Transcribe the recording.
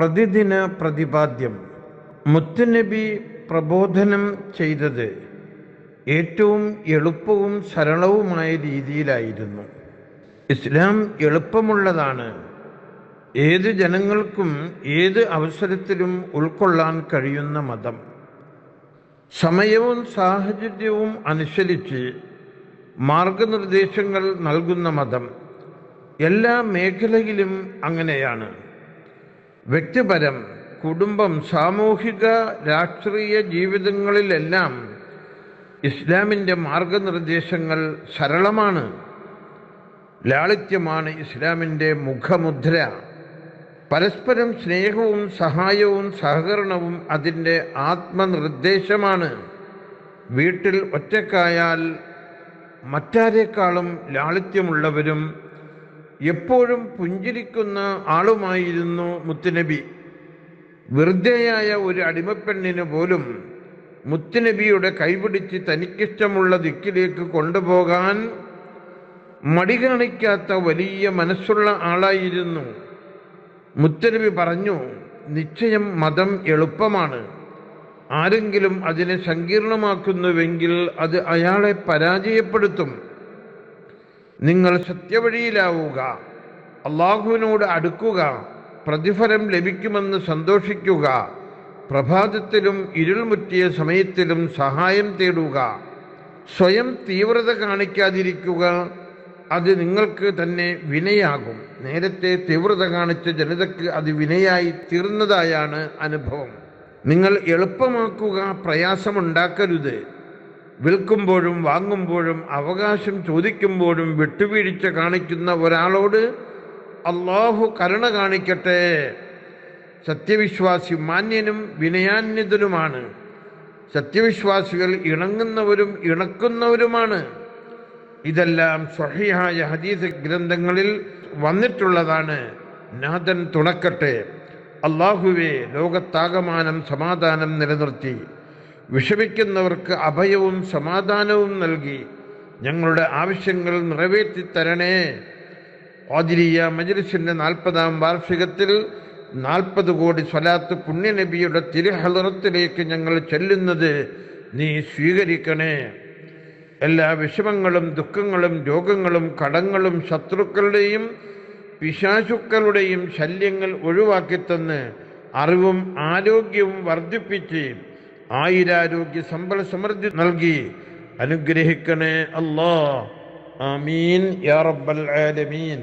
പ്രതിദിന പ്രതിപാദ്യം. മുത്തുനബി പ്രബോധനം ചെയ്തത് ഏറ്റവും എളുപ്പവും സരളവുമായ രീതിയിലായിരുന്നു. ഇസ്ലാം എളുപ്പമുള്ളതാണ്. ഏത് ജനങ്ങൾക്കും ഏത് അവസരത്തിലും ഉൾക്കൊള്ളാൻ കഴിയുന്ന മതം. സമയവും സാഹചര്യവും അനുസരിച്ച് മാർഗനിർദ്ദേശങ്ങൾ നൽകുന്ന മതം എല്ലാ മേഖലയിലും അങ്ങനെയാണ്. വ്യക്തിപരം കുടുംബം സാമൂഹിക രാഷ്ട്രീയ ജീവിതങ്ങളിലെല്ലാം ഇസ്ലാമിന്റെ മാർഗനിർദ്ദേശങ്ങൾ സരളമാണ്. ലാളിത്യമാണ് ഇസ്ലാമിന്റെ മുഖമുദ്ര. പരസ്പരം സ്നേഹവും സഹായവും സഹകരണവും അതിന്റെ ആത്മനിർദ്ദേശമാണ്. വീട്ടിൽ ഒറ്റക്കായാൽ മറ്റാരേക്കാളും ലാളിത്യമുള്ളവരും എപ്പോഴും പുഞ്ചിരിക്കുന്ന ആളുമായിരുന്നു മുത്തുനബി. വെറുതെയായ ഒരു അടിമപ്പെണ്ണിന് പോലും മുത്തുനബിയുടെ കൈപിടിച്ച് തനിക്കിഷ്ടമുള്ള ദിക്കിലേക്ക് കൊണ്ടുപോകാൻ മടി കാണിക്കാത്ത വലിയ മനസ്സുള്ള ആളായിരുന്നു. മുത്തനബി പറഞ്ഞു നിശ്ചയം മതം എളുപ്പമാണ്. ആരെങ്കിലും അതിനെ സങ്കീർണമാക്കുന്നുവെങ്കിൽ അത് അയാളെ പരാജയപ്പെടുത്തും. നിങ്ങൾ സത്യവഴിയിലാവുക. അള്ളാഹുവിനോട് അടുക്കുക. പ്രതിഫലം ലഭിക്കുമെന്ന് സന്തോഷിക്കുക. പ്രഭാതത്തിലും ഇരുൾമുറ്റിയ സമയത്തിലും സഹായം തേടുക. സ്വയം തീവ്രത കാണിക്കാതിരിക്കുക. അത് നിങ്ങൾക്ക് തന്നെ വിനയാകും. നേരത്തെ തീവ്രത കാണിച്ച ജനതയ്ക്ക് അത് വിനയായി തീർന്നതായാണ് അനുഭവം. നിങ്ങൾ എളുപ്പമാക്കുക പ്രയാസമുണ്ടാക്കരുത്. വിൽക്കുമ്പോഴും വാങ്ങുമ്പോഴും അവകാശം ചോദിക്കുമ്പോഴും വിട്ടുവീഴ്ച കാണിക്കുന്ന ഒരാളോട് അള്ളാഹു കരുണ കാണിക്കട്ടെ. സത്യവിശ്വാസി മാന്യനും വിനയാന്യതനുമാണ്. സത്യവിശ്വാസികൾ ഇണങ്ങുന്നവരും ഇണക്കുന്നവരുമാണ്. ഇതെല്ലാം സ്വഹിയായ ഹദീസ് ഗ്രന്ഥങ്ങളിൽ വന്നിട്ടുള്ളതാണ്. നാഥൻ തുണക്കട്ടെ. അള്ളാഹുവെ ലോകത്താകമാനം സമാധാനം നിലനിർത്തി. വിഷമിക്കുന്നവർക്ക് അഭയവും സമാധാനവും നൽകി ഞങ്ങളുടെ ആവശ്യങ്ങൾ നിറവേറ്റി തരണേ. ഓദിരിയ മജ്ലിസിന്റെ നാൽപ്പതാം വാർഷികത്തിൽ നാൽപ്പത് കോടി സ്വലാത്ത് പുണ്യനബിയുടെ തിരുഹലറത്തിലേക്ക് ഞങ്ങൾ ചെല്ലുന്നത് നീ സ്വീകരിക്കണേ. എല്ലാ വിഷമങ്ങളും ദുഃഖങ്ങളും രോഗങ്ങളും കടങ്ങളും ശത്രുക്കളുടെയും പിശാശുക്കളുടെയും ശല്യങ്ങൾ ഒഴിവാക്കിത്തന്ന് അറിവും ആരോഗ്യവും വർദ്ധിപ്പിച്ച് ആയിരാരോഗ്യ സമ്പൽ സമൃദ്ധി നൽകി അനുഗ്രഹിക്കണേ അല്ലാ ആമീൻ. യാ റബ്ബൽ ആലമീൻ.